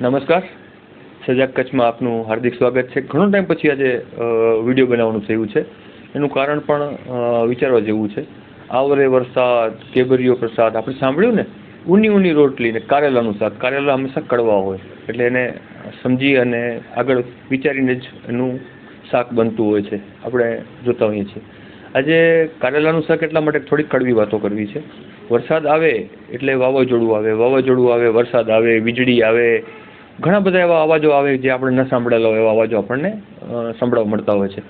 નમસ્કાર. સજાગ કચ્છમાં આપનું હાર્દિક સ્વાગત છે. ઘણો ટાઈમ પછી આજે વીડિયો બનાવવાનું થયું છે. એનું કારણ પણ વિચારવા જેવું છે. આવરે વરસાદ, કેબરીયો પ્રસાદ, આપણે સાંભળ્યું ને? ઊની ઊની રોટલી ને કારેલાનું શાક. કારેલા હંમેશા કડવા હોય. એટલે એને સમજી અને આગળ વિચારીને જ એનું શાક બનતું હોય છે. આપણે જોતા હોઈએ છીએ. આજે કારેલાનું શાક એટલા માટે થોડીક કડવી વાતો કરવી છે. વરસાદ આવે એટલે વાવાઝોડું આવે વાવાઝોડું આવે, વરસાદ આવે, વીજળી આવે ઘણા બધા એવા અવાજો આવે જે આપણે ન સાંભળેલા એવા અવાજો આપણને સાંભળવા સંભળાવા મળતા હોય છે.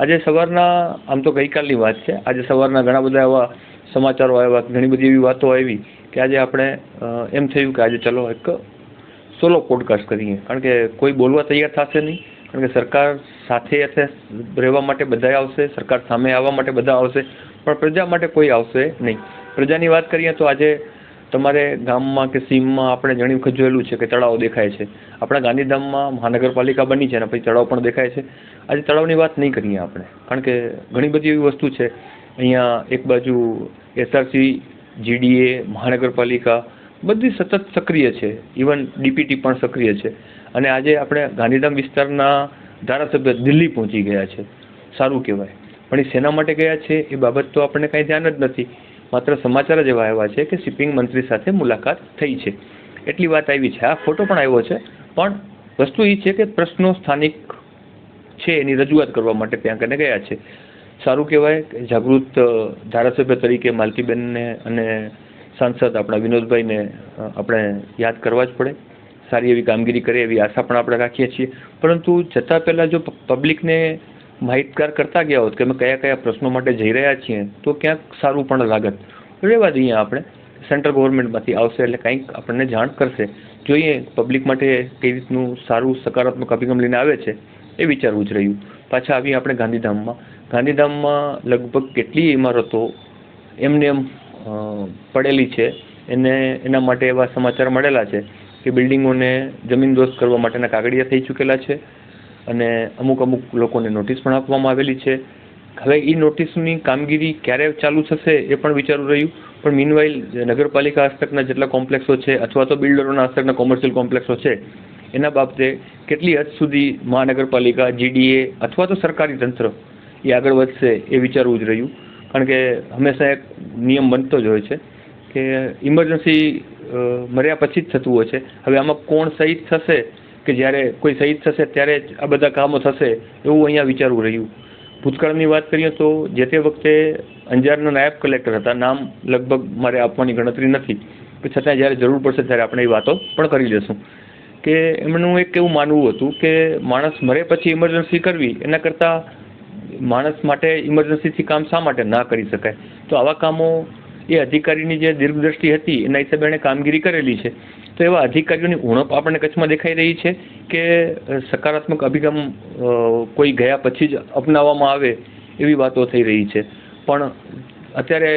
આજે સવારના, આમ તો ગઈકાલની વાત છે, આજે સવારના ઘણા બધા એવા સમાચારો આવ્યા ઘણી બધી એવી વાતો આવી કે આજે આપણે એમ થયું કે આજે ચલો એક સોલો પોડકાસ્ટ કરીએ. કારણ કે કોઈ બોલવા તૈયાર થશે નહીં, કારણ કે સરકાર સાથે સાથે રહેવા માટે બધા આવશે, સરકાર સામે આવવા માટે બધા આવશે, પણ પ્રજા માટે કોઈ આવશે નહીં. પ્રજાની વાત કરીએ તો આજે તમારે ગામમાં કે સીમમાં આપણે ઘણી વખત છે કે તળાવ દેખાય છે. આપણા ગાંધીધામમાં મહાનગરપાલિકા બની છે અને પછી તળાવ પણ દેખાય છે. આજે તળાવની વાત નહીં કરીએ આપણે, કારણ કે ઘણી બધી એવી વસ્તુ છે. અહીંયા એક બાજુ એસઆરસી જીડીએ મહાનગરપાલિકા બધી સતત સક્રિય છે. ઇવન ડીપીટી પણ સક્રિય છે. અને આજે આપણે ગાંધીધામ વિસ્તારના ધારાસભ્ય દિલ્હી પહોંચી ગયા છે. સારું કહેવાય. પણ એ શેના માટે ગયા છે એ બાબત તો આપણને કાંઈ ધ્યાન જ નથી. માત્ર સમાચાર જ એવા આવ્યા છે કે શિપિંગ મંત્રી સાથે મુલાકાત થઈ છે. એટલી વાત આવી છે. આ ફોટો પણ આવ્યો છે. પણ વસ્તુ એ છે કે પ્રશ્નો સ્થાનિક છે એની રજૂઆત કરવા માટે ત્યાં કને ગયા છે. સારું કહેવાય કે જાગૃત ધારાસભ્ય તરીકે માલતીબેનને અને સાંસદ આપણા વિનોદભાઈને આપણે યાદ કરવા જ પડે. સારી એવી કામગીરી કરે એવી આશા પણ આપણે રાખીએ છીએ. પરંતુ જતાં પહેલાં જો પબ્લિકને માહિતગાર કરતા ગયા હોત કે અમે કયા કયા પ્રશ્નો માટે જઈ રહ્યા છીએ, તો ક્યાંક સારું પણ લાગત. રહેવા દઈએ આપણે. સેન્ટ્રલ ગવર્મેન્ટમાંથી આવશે એટલે કંઈક આપણને જાણ કરશે. જોઈએ પબ્લિક માટે કઈ રીતનું સારું સકારાત્મક અભિગમ લઈને આવે છે, એ વિચારવું જ રહ્યું. પાછા આવીએ આપણે ગાંધીધામમાં. ગાંધીધામમાં લગભગ કેટલી ઇમારતો એમને એમ પડેલી છે. એને, એના માટે એવા સમાચાર મળેલા છે કે બિલ્ડિંગોને જમીનદોસ્ત કરવા માટેના કાગળિયા થઈ ચૂકેલા છે. અને અમુક અમુક લોકોને નોટિસ પણ આપવામાં આવેલી છે. હવે એ નોટિસની કામગીરી ક્યારે ચાલુ થશે એ પણ વિચારું રહ્યું. પણ મીનવાઇલ નગરપાલિકા હસ્તકના જેટલા કોમ્પ્લેક્સો છે અથવા તો બિલ્ડરોના હસ્તકના કોમર્શિયલ કોમ્પ્લેક્સો છે, એના બાબતે કેટલી હદ સુધી મહાનગરપાલિકા જીડીએ અથવા તો સરકારી તંત્ર એ આગળ વધશે એ વિચારવું જ રહ્યું. કારણ કે હંમેશા એક નિયમ બનતો જ હોય છે કે ઇમરજન્સી મર્યા પછી જ થતું હોય છે. હવે આમાં કોણ સહિત થશે કે જ્યારે કોઈ શહીદ થશે ત્યારે જ આ બધા કામો થશે એવું અહીંયા વિચારવું રહ્યું. ભૂતકાળની વાત કરીએ તો જે તે વખતે અંજારના નાયબ કલેક્ટર હતા, નામ લગભગ મારે આપવાની ગણતરી નથી કે છતાં જ્યારે જરૂર પડશે ત્યારે આપણે એ વાતો પણ કરી લેશું. કે એમનું એક એવું માનવું હતું કે માણસ મરે પછી ઇમરજન્સી કરવી, એના કરતાં માણસ માટે ઇમરજન્સીથી કામ શા માટે ના કરી શકાય? તો આવા કામો એ અધિકારીની જે દીર્ઘદ્રષ્ટિ હતી, એના હિસાબે એણે કામગીરી કરેલી છે. તો એવા અધિકારીઓની ઉણપ આપણને કચ્છમાં દેખાઈ રહી છે કે સકારાત્મક અભિગમ કોઈ ગયા પછી જ અપનાવવામાં આવે એવી વાતો થઈ રહી છે. પણ અત્યારે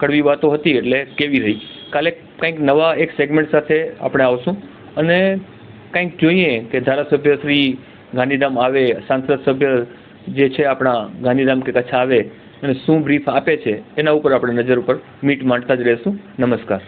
કડવી વાતો હતી એટલે કેવી રહી. કાલે કંઈક નવા એક સેગમેન્ટ સાથે આપણે આવશું અને કંઈક જોઈએ કે ધારાસભ્ય શ્રી ગાંધીધામ આવે, સાંસદ સભ્ય જે છે આપણા ગાંધીધામ કે કચ્છ આવે અને શું બ્રીફ આપે છે, એના ઉપર આપણે નજર ઉપર મીટ માંડતા જ રહેશું. નમસ્કાર.